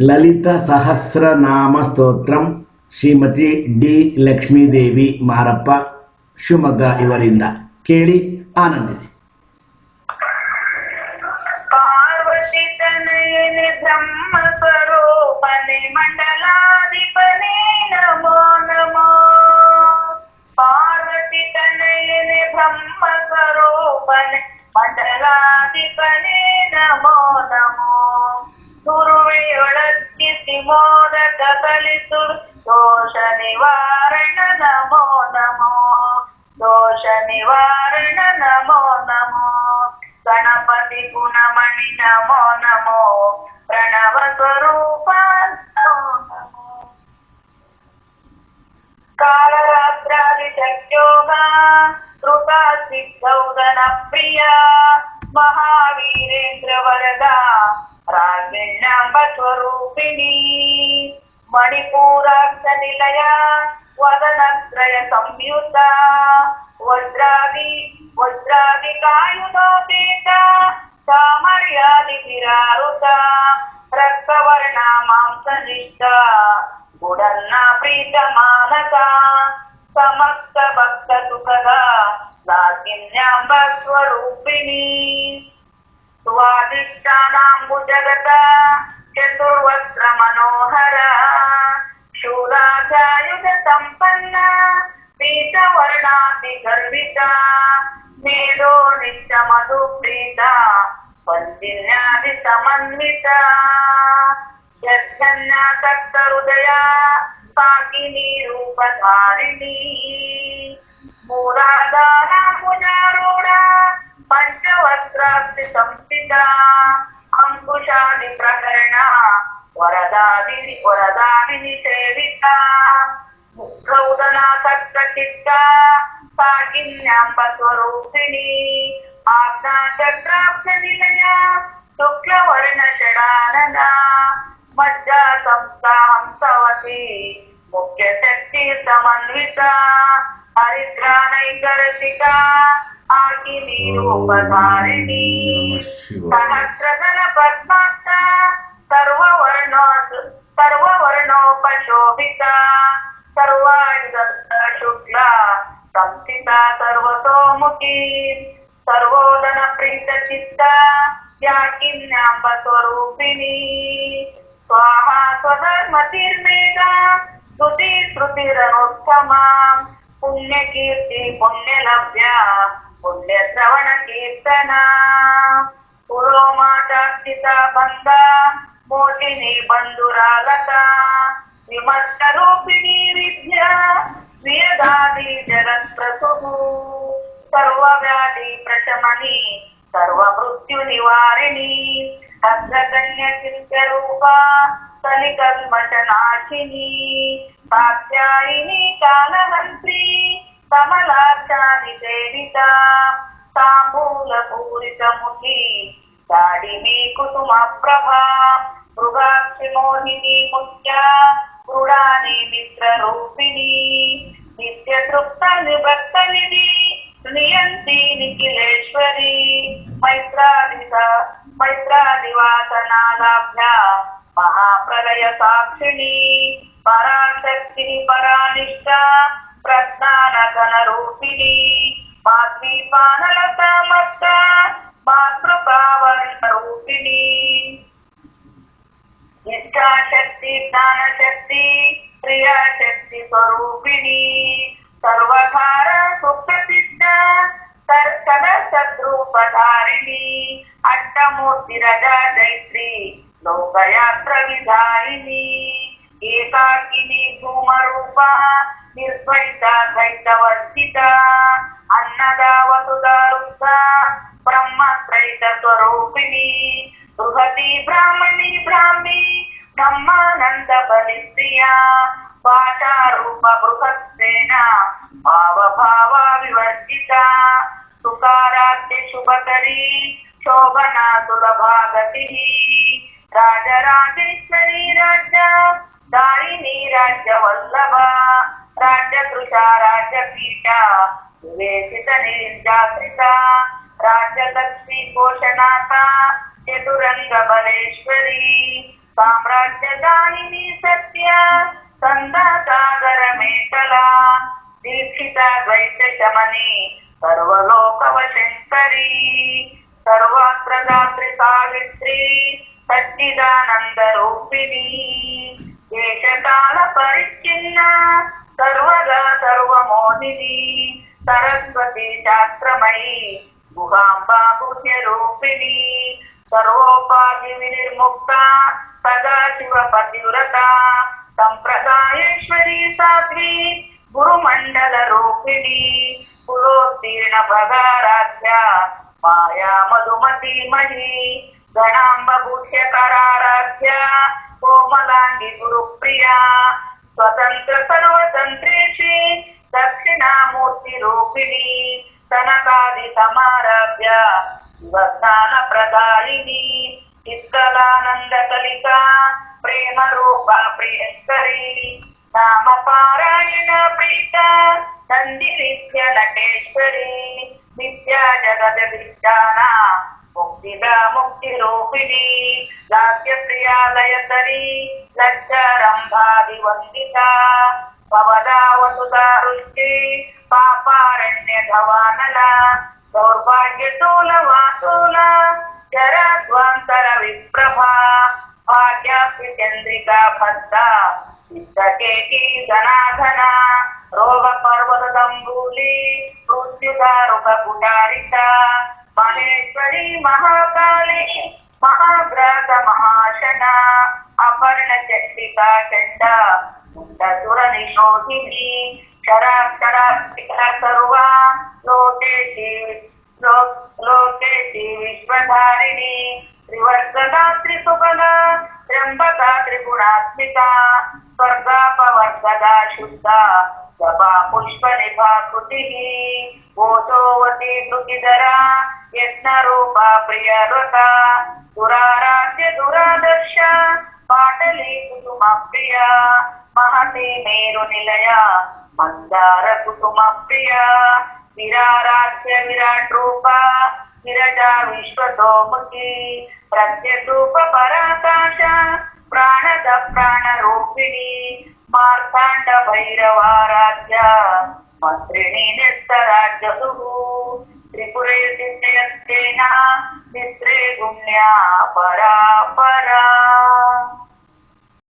ಲಲಿತ Sahasranama Stotram Shrimati D. Lakshmidevi Marappa Shivamogga ಇವರಿಂದ ಕೇಳಿ ಆನಂದಿಸಿ. మోదక బలితుడు దోష నివారణ నమో నమో. దోష నివారణ నమో నమో. గణపతి గుణమణి నమో నమో. ప్రణవ స్వరూప కాళరాత్రాది శక్యోగా కృపా సిద్ధౌ ప్రియా. రాగిణాంబ స్వరూపిణి మణిపూరాక్ష నిలయ వదనత్రయ సంయుత వజ్రాది వజ్రాది కాయుదోపేత సామర్యాది విరారుత రక్తవర్ణ మాంసనిష్ట గుడన్న ప్రీత మానత సమస్త భక్త సుఖద రాగిణ్యాంబ స్వరూపిణి ಸ್ವರೂಪಿಣಿ ಸ್ವಾದಿಷ್ಟಾನಾಂಬುಜಗತ ಚತುರ್ವಸ್ತ್ರ ಮನೋಹರ ಶೂರಾಜಾಯುಧ ಸಂಪನ್ನ ಪೀತವರ್ಣಾತಿ ಗರ್ವಿತ ಮೇಧೋ ನಿತ್ಯ ಮಧು ಪ್ರೀತ ವಂದಿನ್ಯಾದಿ ಸಮನ್ವಿತ ಯಜ್ಞಾಸಕ್ತ ಹೃದಯ ಕಾಕಿನಿ ರೂಪಧಾರಿಣಿ ಮೂಲಾಧಾರಾಂಬುಜಾರೂಢ वीडा अङ्कुशादि प्रकरणः वरदादि वरदादिनि सेविता मुग्धौदना सत्प्रचित्ता काकिन्याम्बस्वरूपिणी आज्ञाचक्राब्धनिलया शुक्लवर्णषडानना मज्जा संस्थां सवति मुख्यशक्तिसमन्विता हरिद्रानैकरसिका आकिनीरूपधारिणी सहस्रदल पद्माक्ष सर्ववर्णो सर्ववर्णोपशोभिता सर्वायुध शुक्ला सर्वतोमुखी सर्वोदन प्रिन्तचित्ता स्वरूपिणी स्वाहा स्वधर्मतिर्मेधा स्तुतिश्रुतिरनुत्तमा पुण्यकीर्ति पुण्यलभ्या ಯಾಕಿನ್ಯಾಂಬ ಸ್ವರೂಪಿಣಿ ಸ್ವಾಹ ಸ್ವಧರ್ಮತಿರ್ಮೇಧ ಸ್ತುತಿ ಶ್ರುತಿರನೋತ್ತಮ ಪುಣ್ಯ ಕೀರ್ತಿ ಪುಣ್ಯ ಲಭ್ಯ ಪುಣ್ಯ ಶ್ರವಣ ಕೀರ್ತನ ಪುರೋಮಾಚಾಸ್ಥಿತ ಬಂದ ಮೋಟಿನಿ ಬಂಧುರಾಲತ ವಿಮರ್ಶ ರೂಪಿಣಿ ವಿದ್ಯ ವೇದಾದಿ ಜಗತ್ ಪ್ರಸುಭು ಸರ್ವ ವ್ಯಾಧಿ ಪ್ರಶಮನಿ ಸರ್ವ ಮೃತ್ಯು ನಿವಾರಿಣಿ ಹಸ್ರಕನ್ಯ ಚಿಂತ್ಯ ರೂಪ ಕಲಿಕಲ್ಮಷ ನಾಶಿನಿ ಕಾತ್ಯಾಯಿನಿ ಕಾಲಹಂತ್ರಿ కమలాచారి సేవిత తాంబూల పూరితముఖి దాడిమీ కుసుమ ప్రభా మృగాక్షి మోహిని ముఖ్య మృడాని మిత్ర రూపిణి నిత్య తృప్త నిభక్త నిధి నియంతి నిఖిలేశ్వరి మైత్రాధిత మైత్రాది వాసనాలాభ్య మహాప్రలయ సాక్షిణి పరాశక్తి పరానిష్ట ప్రజ్ఞాన ప్రజ్ఞానగణరూపిణి మాద్వీపానలత మత్త మాతృకావర్ణరూపిణి ఇచ్చాశక్తి జ్ఞానశక్తి క్రియాశక్తి స్వరూపిణి. సర్వధార సుప్రసిద్ధ సదా శత్రూపధారిణి అష్టమూర్తి రజా జైత్రి లోకయాత్ర విధాయిని एकाकिनी धूमरूपा, निर्भयिता धैतवर्जिता अन्नदा वसुदारुद्धा ब्रह्मत्रैतस्वरूपिणी सुहती ब्राह्मणी ब्राह्मी ब्रह्मानन्द बलिप्रिया पाशारूप बृहत्सेना भावभावा विवर्जिता सुकाराध्य शुभकरी शोभना सुलभा गतिः राजराजेश्वरी राज्य దారిని రాజ్య వల్లభ రాజ్య కృష రాజ్య పీఠ వివేచిత నిర్జాత్రిత రాజ్య లక్ష్మీ పోషణాత చతురంగ బలేశ్వరి సామ్రాజ్య దాని సత్య సందాసాగర మేకల దీక్షిత ద్వైత శమని సర్వలోకవ శంకరి సర్వాగ్రదాత్రి సావిత్రి సచ్చిదానంద రూపిణి. దేశకాల పరిచ్ఛిన్న సర్వగా సర్వమోహిని సరస్వతి శాస్త్రమయీ గుహాంబా గుహ్య రూపిణి సర్వోపాధి వినిర్ముక్త సదాశివ పతివ్రత సంప్రదాయేశ్వరీ సాధ్వి గురుమండల రూపిణి కులోత్తీర్ణ భగారాధ్య మాయా మధుమతి మహి గణాంబ గుహ్యకరారాధ్య కోమలాంగి గురుప్రియా స్వతంత్ర సర్వతంత్రేషి దక్షిణామూర్తి రూపిణి తనకాది సమారభ్య శివస్థాన ప్రదాయిని చిత్కలానంద కలిక ప్రేమ రూప ప్రియంకరి నామ పారాయణ ప్రీత నంది నిత్య నటేశ్వరి విద్యా ముక్తి రూపిణి లాస్య ప్రియాలయతరి లజ్జారంభాది వందిత పవదావసుదారుష్టి పాపారణ్య ధవానల దౌర్భాగ్యతూల వాసూల జరాధ్వాంతర విప్రభా భాగ్యాపి చంద్రికా భద్ద చిత్తకేకి ధనాధన రోగ పర్వత దంబూలి మృత్యుదారుక కుటారిత श्रीमहाकाले महाव्रातमहाशना निशोधिनी चण्डा मुन्दसुरनिशोधिनी शराक्षराक्षिका सर्वा लोके लोके विश्वधारिणी, त्रिवर्गदा त्रिसुगदा त्र्यम्बका त्रिगुणात्मिका, स्वर्गापवर्गदा शुद्धा, जपा पुष्पनिभा कृति ಕೋಶೋವತಿ ನುಗ್ಗಿದರ ಯತ್ನ ರೂಪ ಪ್ರಿಯ ರಥ ದುರಾರಾಧ್ಯ ದುರಾದರ್ಶ, ಪಾಟಲಿ ಕುಸುಮ ಪ್ರಿಯ? ಮಹತಿ ಮೇರು ನಿಲಯ, ಮಂದಾರ ಕುಟುಂಬ ಪ್ರಿಯ? ವಿರಾರಾಧ್ಯ ವಿರಾಟ್ ರೂಪ ವಿರಜಾ ವಿಶ್ವತೋಮುಖಿ ಪ್ರತ್ಯರೂಪ ಪರಾಕಾಶ, ಪ್ರಾಣದ ಪ್ರಾಣ ರೂಪಿಣಿ, ಮಾರ್ತಾಂಡ ಭೈರವಾರಾಧ್ಯ. मन्त्रिणी निर्तरा त्रिपुरे दिनयन्तेन मित्रे गुण्या परा परा